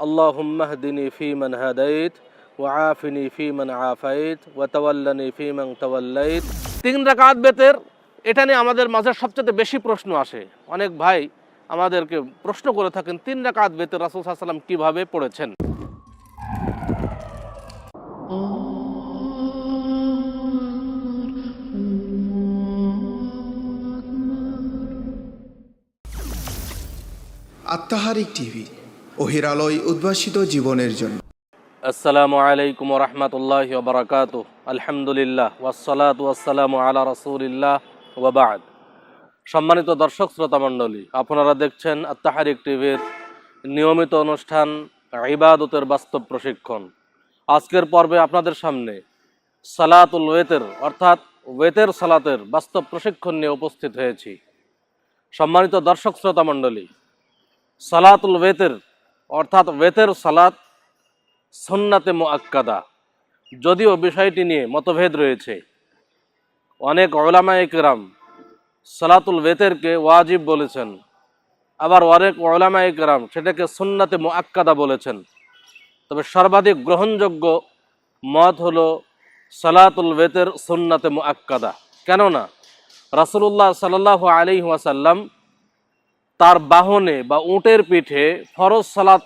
اللهم اهدني فيمن هديت وعافني فيمن عافيت وتولني فيمن توليت তিন রাকাত বেতের এটা নিয়ে আমাদের মাঝে সবচেয়ে বেশি প্রশ্ন আসে অনেক ভাই আমাদেরকে প্রশ্ন করে থাকেন তিন রাকাত বেতের রাসূল সাল্লাল্লাহু আলাইহি ওয়াসাল্লাম কিভাবে পড়েছেন আত্মাহারিক টিভি অহিরালয় উদ্ভাসিত জীবনের জন্য। আসসালামু আলাইকুম রহমতুল্লাহ বারাকাত আলহামদুলিল্লাহ ওয়াসালাত ওয়াসালামু আলা রসুলিল্লাহ ওয়াবাদ সম্মানিত দর্শক শ্রোতা মণ্ডলী, আপনারা দেখছেন আত্মাহারিক টিভির নিয়মিত অনুষ্ঠান ইবাদতের বাস্তব প্রশিক্ষণ। আজকের পর্বে আপনাদের সামনে সালাতুল ওয়েতের, অর্থাৎ ওয়েতের সালাতের বাস্তব প্রশিক্ষণ নিয়ে উপস্থিত হয়েছি। সম্মানিত দর্শক শ্রোতা মণ্ডলী, সালাতুল ওয়েতের অর্থাৎ ওয়েতের সালাত সন্নাতে মোয়াক্কাদা যদিও বিষয়টি নিয়ে মতভেদ রয়েছে। অনেক ওলামা একরাম সালাতুল বেতেরকে ওয়াজিব বলেছেন। আবার অনেক ওলামা একরাম সেটাকে সুন্নাতে মোয়াক্কাদা বলেছেন। তবে সর্বাধিক গ্রহণযোগ্য মত হলো সালাতুল বেতের সুন্নাতে মোয়াক্কাদা কেননা রাসুলুল্লাহ সাল্লাহ আলী ওয়াসাল্লাম তার বাহনে বা উটের পিঠে ফরজ সালাত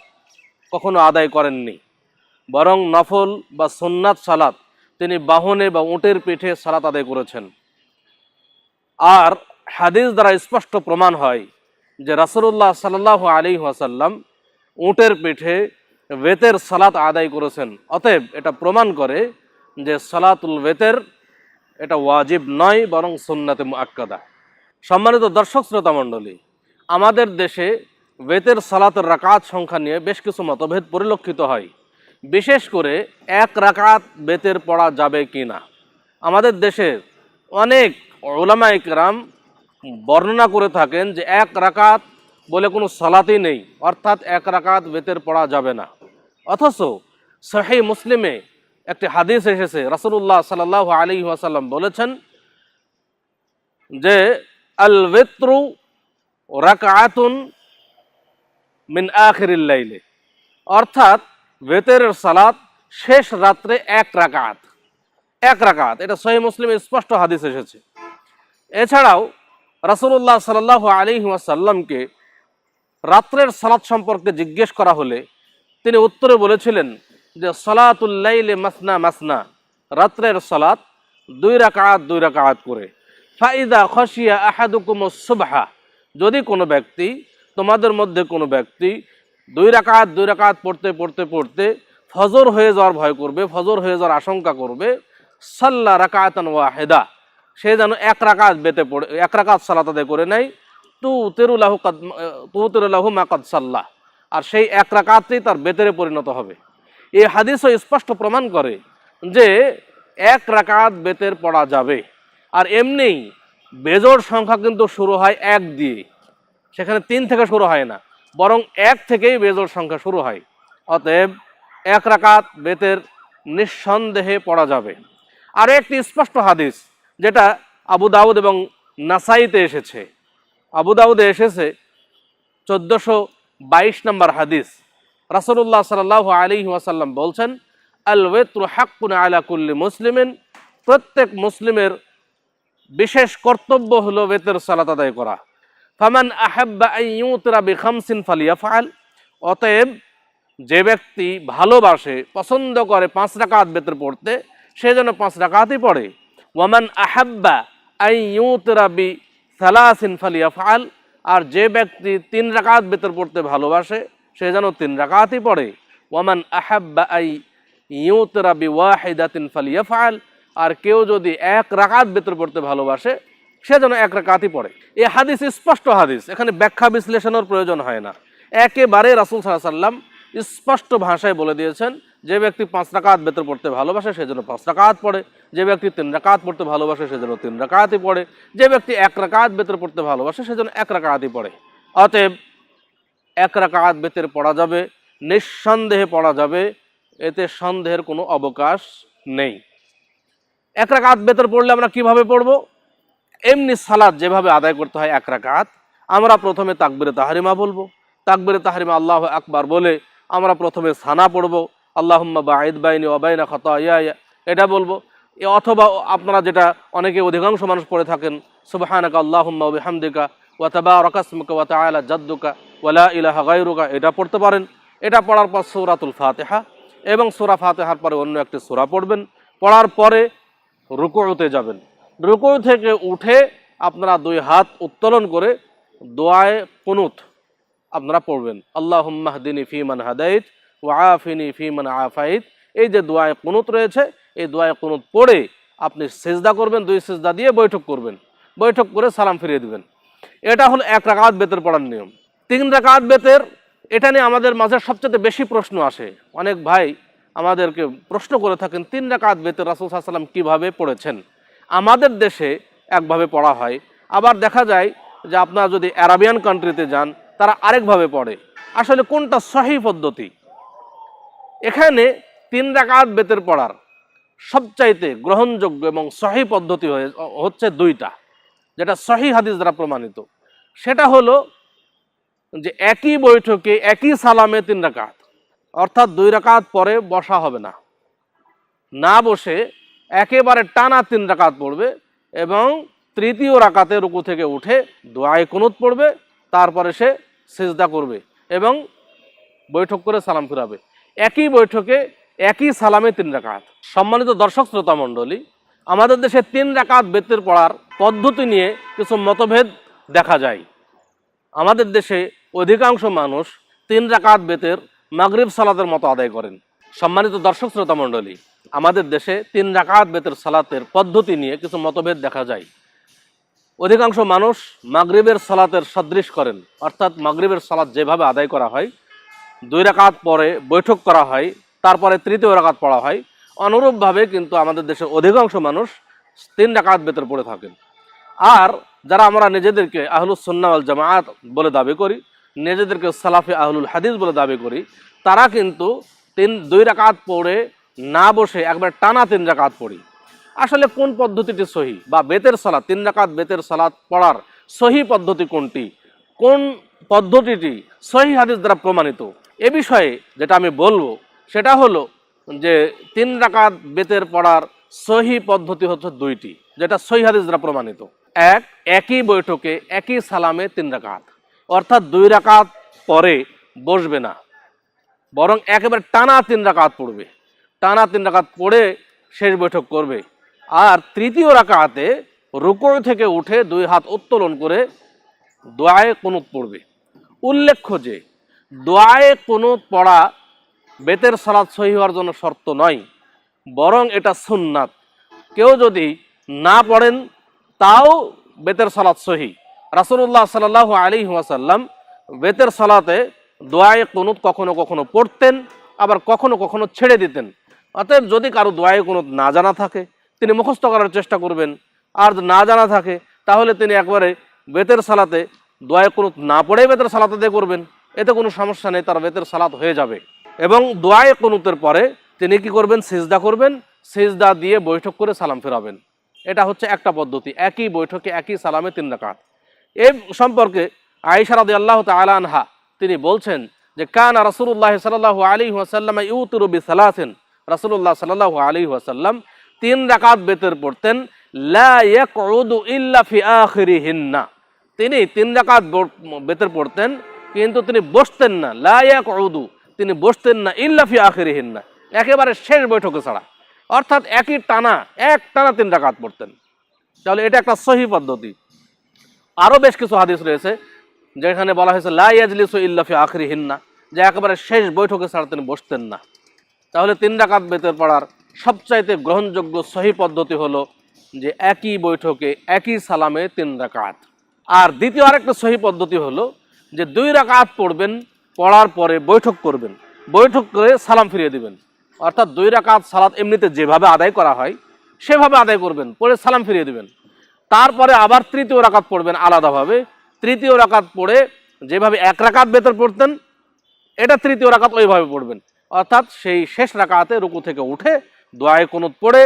কখনো আদায় করেননি। বরং নফল বা সুন্নাত সালাত তিনি বাহনে বা উটের পিঠে সালাত আদায় করেছেন। আর হাদিস দ্বারা স্পষ্ট প্রমাণ হয় যে রাসুল্লাহ সাল্লাহ আলী ওয়াসাল্লাম উটের পিঠে বেতের সালাত আদায় করেছেন। অতএব এটা প্রমাণ করে যে সালাতুল বেতের এটা ওয়াজিব নয়, বরং সুন্নাতে মুআক্কাদা। সম্মানিত দর্শক শ্রোতা মণ্ডলী আমাদের দেশে বেতের সালাতের রাকাত সংখ্যা নিয়ে বেশ কিছু মতভেদ পরিলক্ষিত হয়। বিশেষ করে এক রাকাত বেতের পড়া যাবে কি না? আমাদের দেশের অনেক ওলামা ইকরাম বর্ণনা করে থাকেন যে এক রাকাত বলে কোনো সালাতই নেই, অর্থাৎ এক রাকাত বেতের পড়া যাবে না। অথচ সহি মুসলিমে একটি হাদিস এসেছে রাসুল্লাহ সাল্লাহ আলী ওয়াসাল্লাম বলেছেন যে আল বেত্রু রাকাতুন মিন আখিরিল্লাইলে অর্থাৎ বেতেরের সালাত শেষ রাত্রে এক রাকাত। এক রাকাত, এটা সহি মুসলিমে স্পষ্ট হাদিস এসেছে। এছাড়াও রাসুল্লাহ সাল্লাহ আলী ওয়াসাল্লামকে রাত্রের সালাত সম্পর্কে জিজ্ঞেস করা হলে তিনি উত্তরে বলেছিলেন যে সলাতুল্লাইলে মাসনা মাসনা। রাত্রের সালাত দুই রাকাত দুই রাকাত করে। ফাইদা খসিয়া আহাদুকুম সুবহা। যদি কোনো ব্যক্তি, তোমাদের মধ্যে কোনো ব্যক্তি দুই রাকাত দুই রাকাত পড়তে পড়তে পড়তে ফজর হয়ে যাওয়ার ভয় করবে, ফজর হয়ে যাওয়ার আশঙ্কা করবে, সাল্লা রাকাতান ওয়াহেদা, সে যেন এক রাকাত বেতে পড়ে, এক রাকাত সালাত আদায় করে নেয় তু তেরুল্লাহু কাদ তু তেরুল্লাহু মাকাদ সাল্লাহ আর সেই এক রাকাতেই তার বেতেরে পরিণত হবে। এই হাদিসও স্পষ্ট প্রমাণ করে যে এক রাকাত বেতের পড়া যাবে, আর এমনি বেজোর সংখ্যা কিন্তু শুরু হয় এক দিয়ে। সেখানে তিন থেকে শুরু হয় না, বরং এক থেকেই বেজোর সংখ্যা শুরু হয়। অতএব এক রাকাত বেতের নিঃসন্দেহে পড়া যাবে। আর একটি স্পষ্ট হাদিস, যেটা আবু দাউদ এবং নাসাইতে এসেছে। আবু দাউদে এসেছে চোদ্দোশো বাইশ নম্বর হাদিস। রাসুল্লাহ সাল্লাহ আলী ওয়াসাল্লাম বলছেন আল ওয়েত্রু হাক্কুন আলা কুল্লি মুসলিমিন, প্রত্যেক মুসলিমের বিশেষ কর্তব্য হলো বেতের সালাত আদায় করা। ফামান আহাব্বা আইয়ুতরা বিখামসিন ফালিয়া ফাল অতএব যে ব্যক্তি ভালোবাসে, পছন্দ করে পাঁচ রাকাত বেতের পড়তে, সে যেন পাঁচ রাকাতই পড়ে। ওয়ামান আহাব্বা আইয়ুতরা বি সালাসিন ফালিয়া ফাল আর যে ব্যক্তি তিন রাকাত বেতর পড়তে ভালোবাসে, সে যেন তিন রাকাতই পড়ে। ওয়ামান আহাব্বা আই ইউতরা বি ওয়াহিদাতিন ফালিয়া ফাল আর কেউ যদি এক রাকাত বেতর পড়তে ভালোবাসে, সে যেন এক রাকাতই পড়ে। এই হাদিস স্পষ্ট হাদিস, এখানে ব্যাখ্যা বিশ্লেষণের প্রয়োজন হয় না। একেবারে রাসুল সাল্লাহ সাল্লাম স্পষ্ট ভাষায় বলে দিয়েছেন, যে ব্যক্তি পাঁচ রাকাত বেতর পড়তে ভালোবাসে, সে যেন পাঁচ রাকাত পড়ে। যে ব্যক্তি তিন রাকাত পড়তে ভালোবাসে, সে যেন তিন রাকাতই পড়ে। যে ব্যক্তি এক রাকাত বেতর পড়তে ভালোবাসে, সে যেন এক রাকাতই পড়ে। অতএব এক রাকাত বেতের পড়া যাবে, নিঃসন্দেহে পড়া যাবে, এতে সন্দেহের কোনো অবকাশ নেই। এক রাকাত বেতর পড়লে আমরা কীভাবে পড়ব? এমনি সালাদ যেভাবে আদায় করতে হয় এক রাকাত। আমরা প্রথমে তাকবিরে তাহারিমা বলব। তাকবিরে তাহারিমা আল্লাহ আকবার বলে আমরা প্রথমে সানা পড়ব। আল্লাহুম্মা বাঈদ বাইনি ওয়াবাইনা খতা এটা বলব। অথবা আপনারা যেটা অনেকে অধিকাংশ মানুষ পড়ে থাকেন, সুবহানাকা আল্লাহুম্মা বিহামদিকা ওয়া তাবারাকাসমুকা ওয়া তাআলা জাদ্দুকা ওয়ালা ইলাহা গায়রুকা। এটা পড়তে পারেন। এটা পড়ার পর সূরাতুল ফাতেহা এবং সূরা ফাতিহার পরে অন্য একটি সূরা পড়বেন। পড়ার পরে রুকুতে যাবেন। রুকু থেকে উঠে আপনারা দুই হাত উত্তোলন করে দোয়ায় কুনুত আপনারা পড়বেন। আল্লাহ মাহদিনী ফিমান হাদাইত ও আফিনী ফিমান আফাইত। এই যে দোয়ায় কুনুত রয়েছে, এই দোয়ায় কুনুত পড়ে আপনি সেজদা করবেন, দুই সেজদা দিয়ে বৈঠক করবেন। বৈঠক করে সালাম ফিরিয়ে দেবেন। এটা হলো এক রাকাত বেতের পড়ার নিয়ম। তিন রাকাত বেতের, এটা নিয়ে আমাদের মাঝে সবচেয়ে বেশি প্রশ্ন আসে। অনেক ভাই আমাদেরকে প্রশ্ন করে থাকেন, তিন রাকাত বেতের রাসুল সাল্লাম কীভাবে পড়েছেন? আমাদের দেশে একভাবে পড়া হয়। আবার দেখা যায় যে আপনারা যদি অ্যারাবিয়ান কান্ট্রিতে যান, তারা আরেকভাবে পড়ে। আসলে কোনটা সহি পদ্ধতি? এখানে তিন রাকাত বেতের পড়ার সবচাইতে গ্রহণযোগ্য এবং সহি পদ্ধতি হয়ে, হচ্ছে দুইটা, যেটা সহি হাদিস দ্বারা প্রমাণিত। সেটা হলো যে একই বৈঠকে একই সালামে তিন রাকাত। অর্থাৎ দুই রাকাত পরে বসা হবে না। না বসে একেবারে টানা তিন রাকাত পড়বে এবং তৃতীয় রাকাতে রুকু থেকে উঠে দোয়ায় কুনুত পড়বে, তারপরে সে সেজদা করবে এবং বৈঠক করে সালাম ফিরাবে। একই বৈঠকে একই সালামে তিন রাকাত। সম্মানিত দর্শক শ্রোতা মণ্ডলী, আমাদের দেশে তিন রাকাত বেতের পড়ার পদ্ধতি নিয়ে কিছু মতভেদ দেখা যায়। আমাদের দেশে অধিকাংশ মানুষ তিন রাকাত বেতের মাগরিব সালাতের মতো আদায় করেন। সম্মানিত দর্শক শ্রোতা মণ্ডলী, আমাদের দেশে তিন রাকাত বেতের সালাতের পদ্ধতি নিয়ে কিছু মতভেদ দেখা যায়। অধিকাংশ মানুষ মাগরিবের সালাতের সদৃশ করেন, অর্থাৎ মাগরিবের সালাত যেভাবে আদায় করা হয়, দুই রাকাত পরে বৈঠক করা হয়, তারপরে তৃতীয় রাকাত পড়া হয়, অনুরূপভাবে কিন্তু আমাদের দেশের অধিকাংশ মানুষ তিন রাকাত বেতর পড়ে থাকেন। আর যারা আমরা নিজেদেরকে আহলুস সুন্নাওয়াল জামায়াত বলে দাবি করি নিজেদেরকে সালাফি আহলুল হাদিস বলে দাবি করি। তারা কিন্তু তিন, দুই রাকাত পড়ে না বসে একবার টানা তিন রাকাত পড়ি। আসলে কোন পদ্ধতিটি সহি বা বেতের সালাত, তিন রাকাত বেতের সালাত পড়ার সহি পদ্ধতি কোনটি? কোন পদ্ধতিটি সহি হাদিস দ্বারা প্রমাণিত? এ বিষয়ে যেটা আমি বলব, সেটা হলো যে তিন রাকাত বেতের পড়ার সহি পদ্ধতি হচ্ছে দুইটি, যেটা সহি হাদিস দ্বারা প্রমাণিত। এক, একই বৈঠকে একই সালামে তিন রাকাত। অর্থাৎ দুই রাকাত পরে বসবে না। বরং একেবারে টানা তিন রাকাত পড়বে। টানা তিন রাকাত পড়ে শেষ বৈঠক করবে। আর তৃতীয় রাকাতে রুকো থেকে উঠে দুই হাত উত্তোলন করে দোয়ায়ে কুনুত পড়বে। উল্লেখ্য যে, দোয়ায়ে কুনুত পড়া বেতের সালাদ সহি হওয়ার জন্য শর্ত নয়, বরং এটা সুন্নাত। কেউ যদি না পড়েন, তাও বেতের সালাদ সহি। রাসুল্লাহ সাল্লাহ আলী ওয়াসাল্লাম বেতের সালাতে দোয়ায়ে কুনুত কখনো কখনো পড়তেন, আবার কখনো কখনো ছেড়ে দিতেন। অতএব যদি কারও দোয়ায়ে কুনুত না জানা থাকে, তিনি মুখস্থ করার চেষ্টা করবেন। আর না জানা থাকে, তাহলে তিনি একবারে বেতের সালাতে দোয়ায়ে কুনুত না পড়েই বেতের সালাতে করবেন। এতে কোনো সমস্যা নেই, তার বেতের সালাত হয়ে যাবে। এবং দোয়ায়ে কুনুতের পরে তিনি কি করবেন? সিজদা করবেন। সিজদা দিয়ে বৈঠক করে সালাম ফেরাবেন। এটা হচ্ছে একটা পদ্ধতি। একই বৈঠকে একই সালামে তিন রাকাত। এই সম্পর্কে আয়েশা রাদি আল্লাহ আনহা তিনি বলছেন যে, কান রাসুল্লাহ সাল্লাহ আলী ওয়াসাল্লাম ইউতুরবি সালাসেন রাসুল্লাহ সাল্লাহ আলী ওয়াসাল্লাম তিন রাকাত বেতের পড়তেন আখিরিহিন্না। তিনি তিন রাকাত বেতের পড়তেন, কিন্তু তিনি বসতেন না, লা ইয়াকউদু। তিনি বসতেন না, ইল্লা ফি আখিরিহিন্না। একেবারে শেষ বৈঠকে ছাড়া। অর্থাৎ একই টানা, এক টানা তিন রাকাত পড়তেন। তাহলে এটা একটা সহি পদ্ধতি। আরও বেশ কিছু হাদিস রয়েছে, যেখানে বলা হয়েছে লাইয়াজলিসু ইল্লাফি আখরি হিন্না যে একেবারে শেষ বৈঠকে ছাড়া তিনি বসতেন না। তাহলে তিন রাকাত বেতের পড়ার সবচাইতে গ্রহণযোগ্য সহি পদ্ধতি হলো যে একই বৈঠকে একই সালামে তিন রাকাত। আর দ্বিতীয় আরেকটা সহি পদ্ধতি হলো যে দুই রাকাত পড়বেন, পড়ার পরে বৈঠক করবেন। বৈঠক করে সালাম ফিরিয়ে দিবেন। অর্থাৎ দুই রাকাত সালাত এমনিতে যেভাবে আদায় করা হয়, সেভাবে আদায় করবেন, পরে সালাম ফিরিয়ে দিবেন। তারপরে আবার তৃতীয় রাকাত পড়বেন আলাদাভাবে। তৃতীয় রাকাত পড়ে যেভাবে এক রাকাত বেতর পড়তেন, এটা তৃতীয় রাকাত ওইভাবে পড়বেন। অর্থাৎ সেই শেষ রাকাতে রুকু থেকে উঠে দোয়ায় কোনুত পড়ে,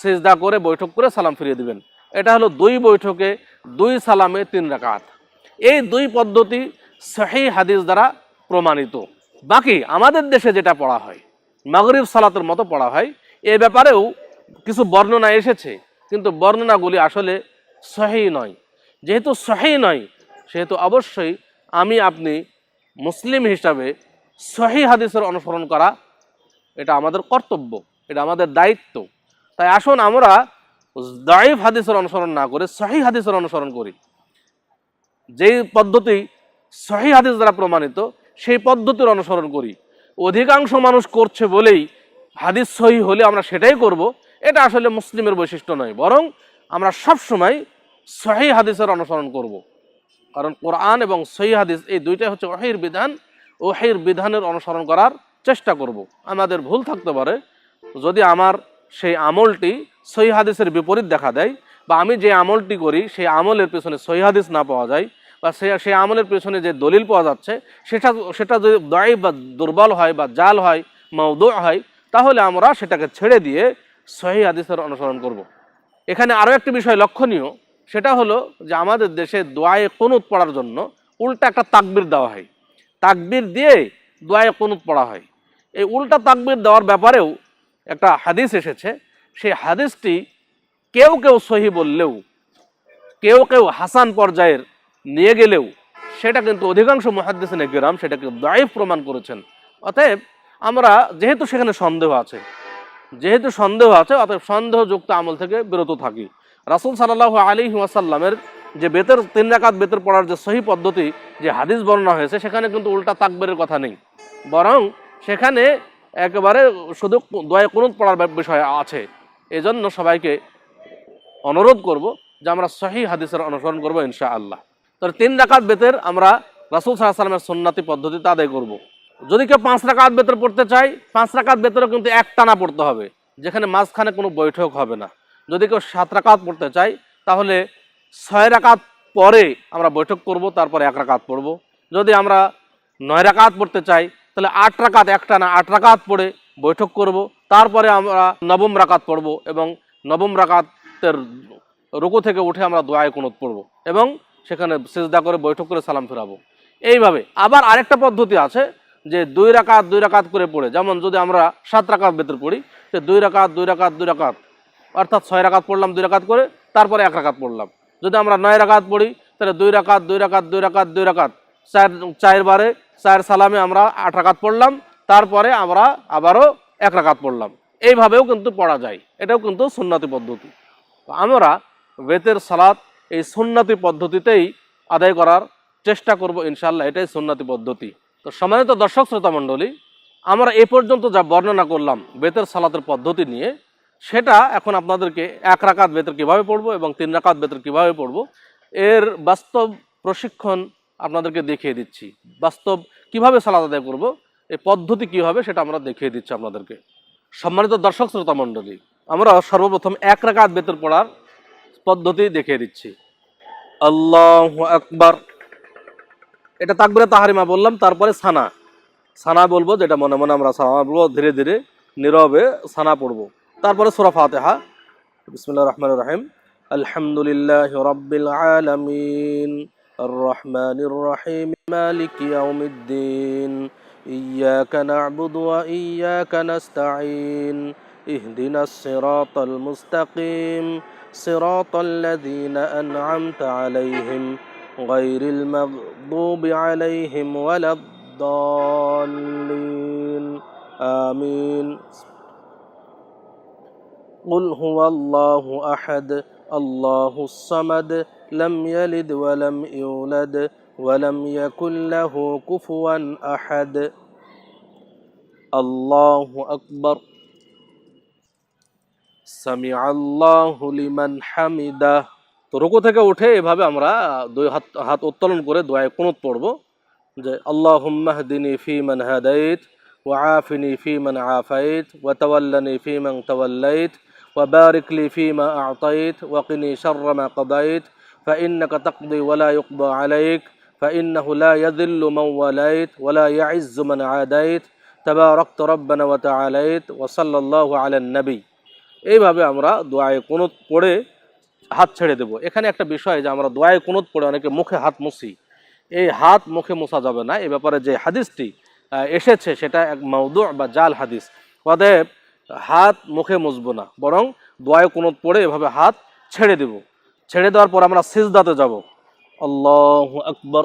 সেজদা করে, বৈঠক করে সালাম ফিরিয়ে দিবেন। এটা হলো দুই বৈঠকে দুই সালামে তিন রাকাত। এই দুই পদ্ধতি সহি হাদিস দ্বারা প্রমাণিত। বাকি আমাদের দেশে যেটা পড়া হয়, মাগরিব সালাতের মতো পড়া হয়, এ ব্যাপারেও কিছু বর্ণনা এসেছে, কিন্তু বর্ণনাগুলি আসলে সহি নয়। যেহেতু সহি নয়, সেহেতু অবশ্যই আমি আপনি মুসলিম হিসাবে সহি হাদিসের অনুসরণ করা এটা আমাদের কর্তব্য, এটা আমাদের দায়িত্ব। তাই আসুন আমরা দাইফ হাদিসের অনুসরণ না করে সহি হাদিসের অনুসরণ করি। যেই পদ্ধতি সহি হাদিস দ্বারা প্রমাণিত, সেই পদ্ধতির অনুসরণ করি। অধিকাংশ মানুষ করছে বলেই হাদিস সহি হলে আমরা সেটাই করব, এটা আসলে মুসলিমের বৈশিষ্ট্য নয়। বরং আমরা সব সময় সহি হাদিসের অনুসরণ করব। কারণ কোরআন এবং সহি হাদিস এই দুইটাই হচ্ছে ওহির বিধান। ওহির বিধানের অনুসরণ করার চেষ্টা করব। আমাদের ভুল থাকতে পারে। যদি আমার সেই আমলটি সহি হাদিসের বিপরীত দেখা দেয় বা আমি যে আমলটি করি, সেই আমলের পেছনে সহি হাদিস না পাওয়া যায় বা সে, সেই আমলের পেছনে যে দলিল পাওয়া যাচ্ছে, সেটা সেটা যদি দয় বা দুর্বল হয় বা জাল হয় মৌদু হয়, তাহলে আমরা সেটাকে ছেড়ে দিয়ে সহি হাদিসের অনুসরণ করব। এখানে আরও একটি বিষয় লক্ষণীয়। সেটা হলো যে আমাদের দেশে দোয়ায়ে কনুত পড়ার জন্য উল্টা একটা তাকবির দেওয়া হয়। তাকবির দিয়ে দোয়ায়ে কনুত পড়া হয়। এই উল্টা তাকবির দেওয়ার ব্যাপারেও একটা হাদিস এসেছে। সেই হাদিসটি কেউ কেউ সহি বললেও, কেউ কেউ হাসান পর্যায়ের নিয়ে গেলেও সেটা কিন্তু অধিকাংশ মহাদ্দিসিন গ্রাম সেটাকে দায়ীফ প্রমাণ করেছেন। অতএব আমরা যেহেতু সেখানে সন্দেহ আছে, যেহেতু সন্দেহ আছে, অতএব সন্দেহযুক্ত আমল থেকে বিরত থাকি। রাসুল সাল্লাহ আলী ওয়াসাল্লামের যে বেতের, তিন রাকাত বেতের পড়ার যে সহি পদ্ধতি, যে হাদিস বর্ণনা হয়েছে, সেখানে কিন্তু উল্টা তাকবের কথা নেই। বরং সেখানে একেবারে শুধু দয়া কোন পড়ার বিষয় আছে। এজন্য সবাইকে অনুরোধ করব যে আমরা সহি হাদিসের অনুসরণ করব ইনশা আল্লাহ তো তিন রাকাত বেতের আমরা রাসুল সাল্লাহ সাল্লামের সন্ন্যাতি পদ্ধতিতে আদায় করব। যদি কেউ পাঁচ রাকাত বেতর পড়তে চাই পাঁচ রাকাত বেতরও কিন্তু এক টানা পড়তে হবে, যেখানে মাঝখানে কোনো বৈঠক হবে না। যদি কেউ সাত রাকাত পড়তে চাই তাহলে ছয় রাকাত পরে আমরা বৈঠক করব, তারপরে এক রাকাত পড়ব। যদি আমরা নয় রাকাত পড়তে চাই, তাহলে আট রাকাত একটা না আট রাকাত পড়ে বৈঠক করব, তারপরে আমরা নবম রাকাত পড়ব এবং নবম রাকাতের রুকু থেকে উঠে আমরা দোয়ায় কুনুত পড়ব এবং সেখানে সেজদা করে বৈঠক করে সালাম ফেরাবো। এইভাবে আবার আরেকটা পদ্ধতি আছে যে দুই রাকাত দুই রাকাত করে পড়ে। যেমন যদি আমরা সাত রাকাত বেতর পড়ি, তো দুই রাকাত দুই রাকাত দুই রাকাত অর্থাৎ ছয় রাকাত পড়লাম, দুই রাকাত করে তারপরে এক রাকাত পড়লাম। যদি আমরা নয় রাকাত পড়ি, তাহলে দুই রাকাত দুই রাকাত দুই রাকাত দুই রাকাত। চার চার বারে, চার সালামে আমরা আট রাকাত পড়লাম, তারপরে আমরা আবারও এক রাকাত পড়লাম। এইভাবেও কিন্তু পড়া যায়। এটাও কিন্তু সুন্নতি পদ্ধতি। তো আমরা বেতের সালাত এই সুন্নতি পদ্ধতিতেই আদায় করার চেষ্টা করব ইনশাল্লাহ এটাই সুন্নতি পদ্ধতি। তো সম্মানিত দর্শক, শ্রোতা মণ্ডলী, আমরা এ পর্যন্ত যা বর্ণনা করলাম বেতের সালাতের পদ্ধতি নিয়ে সেটা এখন আপনাদেরকে এক রাকাত বেতর কীভাবে পড়ব এবং তিন রাকাত বেতর কীভাবে পড়ব, এর বাস্তব প্রশিক্ষণ আপনাদেরকে দেখিয়ে দিচ্ছি। বাস্তব কীভাবে সালাদ আদায় করব এই পদ্ধতি কি হবে সেটা আমরা দেখিয়ে দিচ্ছি আপনাদেরকে। সম্মানিত দর্শক শ্রোতা মণ্ডলী, আমরা সর্বপ্রথম এক রাকাত বেতর পড়ার পদ্ধতি দেখিয়ে দিচ্ছি। আল্লাহ আকবার। এটা তাকবিরে তাহারিমা বললাম, তারপরে সানা। সানা বলব, যেটা মনে মনে আমরা সানা বলব, ধীরে ধীরে নীরবে সানা পড়ব। তারপরে সুরা ফাতেহা বিসমুল্লাহ রহমান রহিম আলহামদুলিল্লাহ রব্বিল আলামিন الرحمن الرحيم مالك يوم الدين إياك نعبد وإياك نستعين اهدنا الصراط المستقيم صراط الذين أنعمت عليهم غير المغضوب عليهم ولا الضالين آمين قل هو الله أحد الله الصمد لم يلد ولم يولد ولم يكن له كفوا أحد الله أكبر সামিআ আল্লাহু লিমান হামিদা তো রুকু থেকে উঠে এভাবে আমরা দুই হাত হাত উত্তোলন করে দোয়ায় কুনুত পড়ব যে আল্লাহুম্মা হদিনি ফি মান হাদাইত ওয়া আফিনি ফি মান আফাইত ওয়া তাওয়াল্লানি ফি মান তাওয়াল্লাইত ওয়া বারিক লি ফি মা আ'তাইত ওয়া কিনি শাররা মা কাদাইত فإنك تقضي ولا يقضى عليك فإنه لا يذل من وليت ولا يعز من عاديت تباركت ربنا وتعاليت وصلى الله على النبي এইভাবে আমরা দোয়ায় কুনুত পড়ে হাত ছেড়ে দেব এখানে একটা বিষয় যে আমরা দোয়ায় কুনুত পড়ে অনেকে মুখে হাত মুছি এই হাত মুখে মোছা যাবে না এ ব্যাপারে যে হাদিসটি আহ, এসেছে সেটা এক মৌদু বা জাল হাদিস অতএব হাত মুখে মুছবো না, বরং দোয়ায় কোনো পড়ে এভাবে হাত ছেড়ে দেব। ছেড়ে দেওয়ার পর আমরা সিজদাতে যাব। আল্লাহ আকবর।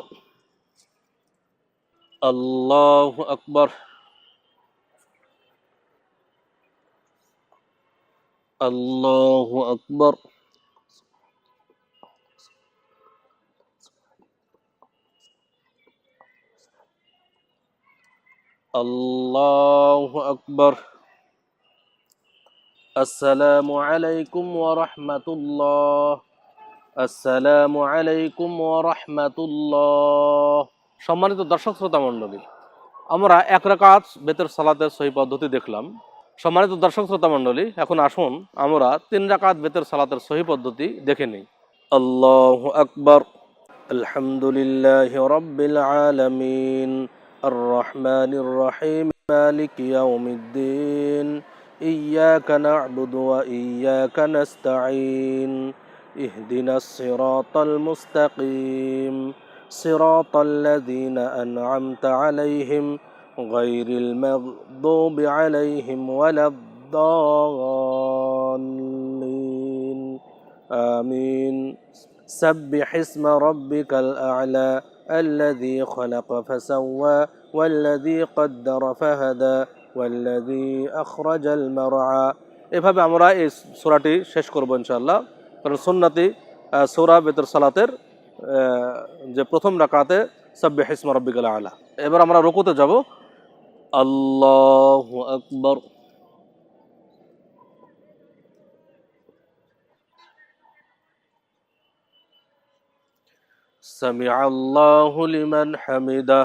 আল্লাহ আকবর। আল্লাহ আকবর। আল্লাহ আকবর। আসসালামু আলাইকুম ওয়া রাহমাতুল্লাহ। আসসালামু আলাইকুম ওয়া রাহমাতুল্লাহ। সম্মানিত দর্শক শ্রোতা মণ্ডলী, আমরা এক রেকাত বেতের সালাতের সহি পদ্ধতি দেখলাম। সম্মানিত দর্শক শ্রোতা মণ্ডলী, এখন আসুন আমরা তিন রাকাত বেতের সালাতের সহি পদ্ধতি দেখে নিই। আল্লাহ আকবর। আলহামদুলিল্লাহ রব্বিল আলামিন। আর রহমানির রহিম। মালিক ইয়াউমিদ্দিন। إياك نعبد وإياك نستعين. اهدنا الصراط المستقيم. صراط الذين أنعمت عليهم غير المغضوب عليهم ولا الضالين. آمين. سبح اسم ربك الأعلى الذي خلق فسوى والذي قدر فهدى. والذي أخرج المرعى এভাবে আমরা এই সূরাটি শেষ করব ইনশাআল্লাহ কারণ সুন্নতি সূরা বেতর সালাতের আহ, যে প্রথম রাকাতে সাব্বিহ ইসমা রাব্বিকাল আলা এবার আমরা রুকুতে যাব আল্লাহু আকবার سمع الله لمن حمده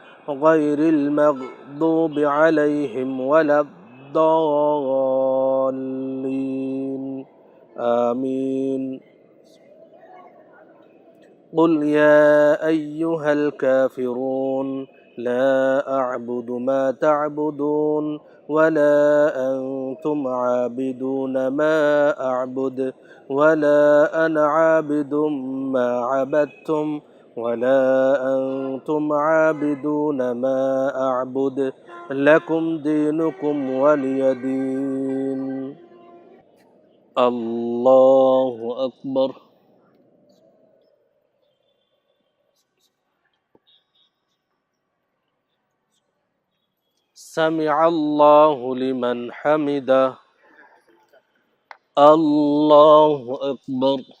غير المغضوب عليهم ولا الضالين. آمين. قل يا أيها الكافرون لا أعبد ما تعبدون ولا أنتم عابدون ما أعبد ولا أنا عابد ما عبدتم ولا أنتم عابدون ما أعبد لكم دينكم ولي دين. الله أكبر. سمع الله لمن حمده. الله أكبر.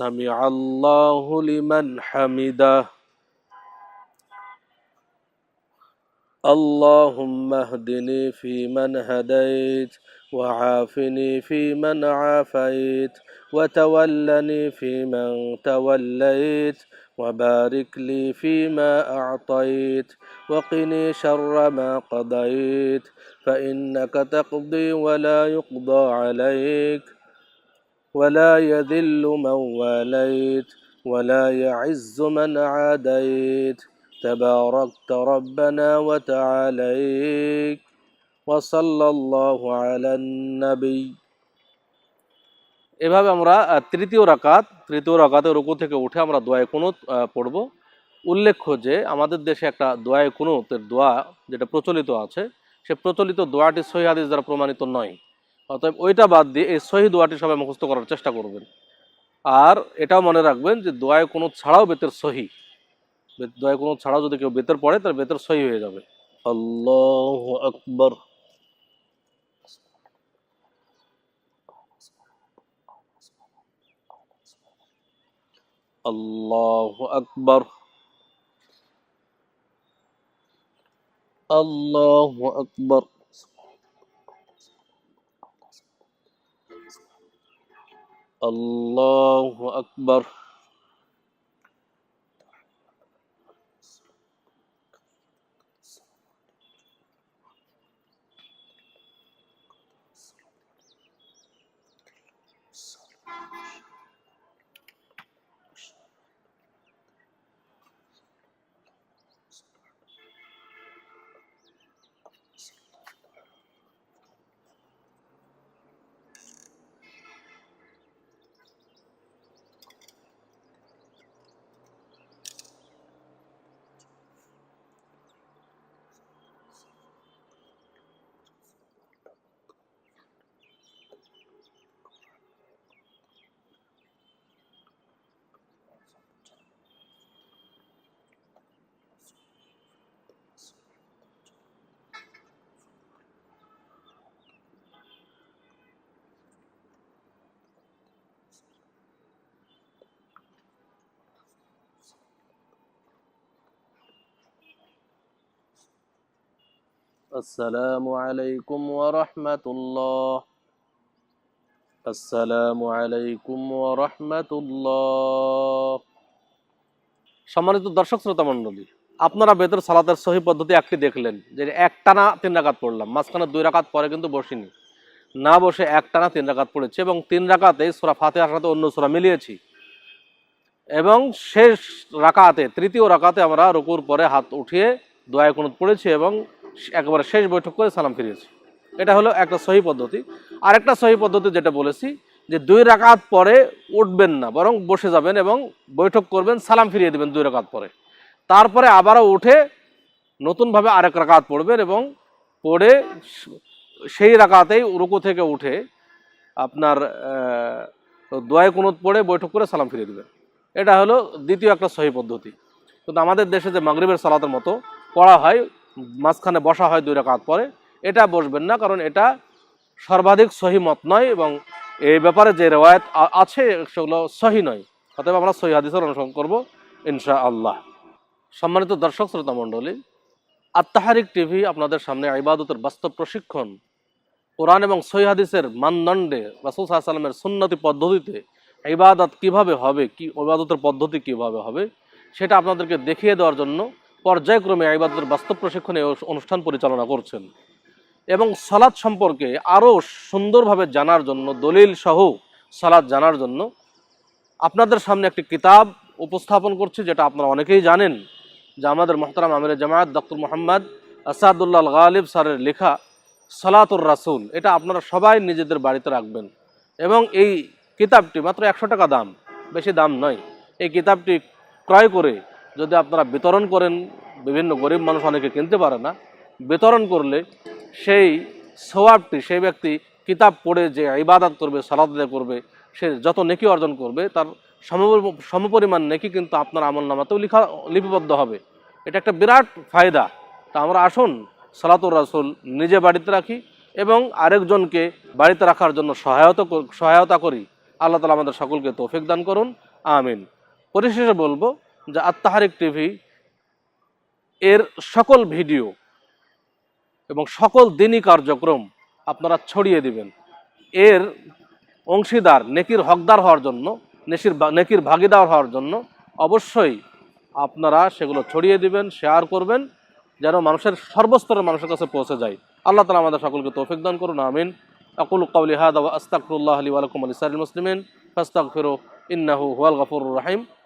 سمع الله لمن حمده. اللهم اهدني فيمن هديت وعافني فيمن عافيت وتولني فيمن توليت وبارك لي فيما أعطيت وقني شر ما قضيت فإنك تقضي ولا يقضى عليك. ولا يذل من واليت ولا يعز من عاديت تباركت ربنا وتعاليك وصلى الله على النبي এভাবে আমরা আহ, তৃতীয় রাকাত তৃতীয় রাকাতে রুকু থেকে উঠে আমরা দোয়ায় কুনুত আহ, পড়ব উল্লেখ্য যে আমাদের দেশে একটা দোয়ায় কুনুতের দোয়া যেটা প্রচলিত আছে সে প্রচলিত দোয়াটি সহি হাদিস দ্বারা প্রমাণিত নয় অতএব ওইটা বাদ দিয়ে এই সহি দোয়াটি সবাই মুখস্থ করার চেষ্টা করবেন। আর এটাও মনে রাখবেন যে দোয়ায় কোনো ছাড়াও বেতের সহি। দোয়ায় কোনো ছাড়াও যদি কেউ বেতের পড়ে, তার বেতের সহি হয়ে যাবে। আল্লাহ আকবর। আল্লাহ আকবর। আল্লাহ আকবর। আল্লাহ আকবর আসসালামু আলাইকুম ওয়া রাহমাতুল্লাহ আসসালামু আলাইকুম ওয়া রাহমাতুল্লাহ সম্মানিত দর্শক শ্রোতা মণ্ডলী, আপনারা বেতর সালাতের সহি পদ্ধতি একটি দেখলেন, যে একটানা তিন রাকাত পড়লাম, মাঝখানে দুই রাকাত পরে কিন্তু বসিনি। না বসে একটানা তিন রাকাত পড়েছি এবং তিন রাকাতে সোরা ফাতে সাথে অন্য সোরা মিলিয়েছি। এবং শেষ রাকাতে, তৃতীয় রাকাতে আমরা রুকুর পরে হাত উঠিয়ে দোয়া কোনো পড়েছি এবং একেবারে শেষ বৈঠক করে সালাম ফিরিয়েছি। এটা হলো একটা সহি পদ্ধতি। আর একটা সহি পদ্ধতি যেটা বলেছি, যে দুই রাকাত পরে উঠবেন না, বরং বসে যাবেন এবং বৈঠক করবেন, সালাম ফিরিয়ে দেবেন দুই রাকাত পরে। তারপরে আবারও উঠে নতুনভাবে আরেক রাকাত পড়বেন এবং পড়ে সেই রাকাতেই রুকু থেকে উঠে আপনার দোয়ায় কুনুত পড়ে বৈঠক করে সালাম ফিরিয়ে দেবেন। এটা হলো দ্বিতীয় একটা সহি পদ্ধতি। কিন্তু আমাদের দেশে যে মাগরিবের সালাতের মতো পড়া হয় মাঝখানে বসা হয় দুই রাকাত পরে, এটা বসবেন না কারণ এটা সর্বাধিক সহি মত নয় এবং এই ব্যাপারে যে রেওয়ায়ত আছে সেগুলো সহি নয়। অতএব আমরা সহি হাদিসের অনুসরণ করব ইনশা আল্লাহ সম্মানিত দর্শক, শ্রোতা মণ্ডলী আত্মাহারিক টিভি আপনাদের সামনে ইবাদতের বাস্তব প্রশিক্ষণ, কোরআন এবং সহি হাদিসের মানদণ্ডে রাসুল সাল্লামের সুন্নতি পদ্ধতিতে ইবাদত কীভাবে হবে, কি, ইবাদতের পদ্ধতি কীভাবে হবে, সেটা আপনাদেরকে দেখিয়ে দেওয়ার জন্য পর্যায়ক্রমে ইবাদতের বাস্তব প্রশিক্ষণে অনুষ্ঠান পরিচালনা করছেন। এবং সালাদ সম্পর্কে আরও সুন্দরভাবে জানার জন্য দলিল সহ সালাদ জানার জন্য আপনাদের সামনে একটি কিতাব উপস্থাপন করছি, যেটা আপনারা অনেকেই জানেন, যে আমাদের মহতারাম আমির জামায়াত ডক্টর মোহাম্মদ আসাদুল্লাহ গালিব স্যারের লেখা সালাতুর রাসুল। এটা আপনারা সবাই নিজেদের বাড়িতে রাখবেন। এবং এই কিতাবটি মাত্র একশো টাকা দাম, বেশি দাম নয়। এই কিতাবটি ক্রয় করে যদি আপনারা বিতরণ করেন, বিভিন্ন গরিব মানুষ অনেকে কিনতে পারে না, বিতরণ করলে সেই সোয়াবটি সেই ব্যক্তি কিতাব পড়ে যে ইবাদত করবে সালাদ করবে, সে যত নেকি অর্জন করবে, তার সম সমপরিমাণ নেকি কিন্তু আপনার আমল নামাতেও লিখা, লিপিবদ্ধ হবে। এটা একটা বিরাট ফায়দা। তা আমরা আসুন, সালাতুর রাসুল নিজে বাড়িতে রাখি এবং আরেকজনকে বাড়িতে রাখার জন্য সহায়তা সহায়তা করি। আল্লাহ তালা আমাদের সকলকে তৌফিক দান করুন। আমিন। পরিশেষে বলব যে আত্মাহারিক টিভি এর সকল ভিডিও এবং সকল দিনই কার্যক্রম আপনারা ছড়িয়ে দিবেন। এর অংশীদার নেকির হকদার হওয়ার জন্য, নেশির নেকির ভাগিদার হওয়ার জন্য অবশ্যই আপনারা সেগুলো ছড়িয়ে দিবেন শেয়ার করবেন, যেন মানুষের সর্বস্তরের মানুষের কাছে পৌঁছে যায়। আল্লাহ তালা আমাদের সকলকে তৌফিক দান করুন, আমিন। কাউলি হাদা আস্তাকুল্লাহ আলী আলকুম আলী সারিল মুসলিমিন ফাস্তাক ফিরো ইন্নাহু হুয়াল গফুর রাহিম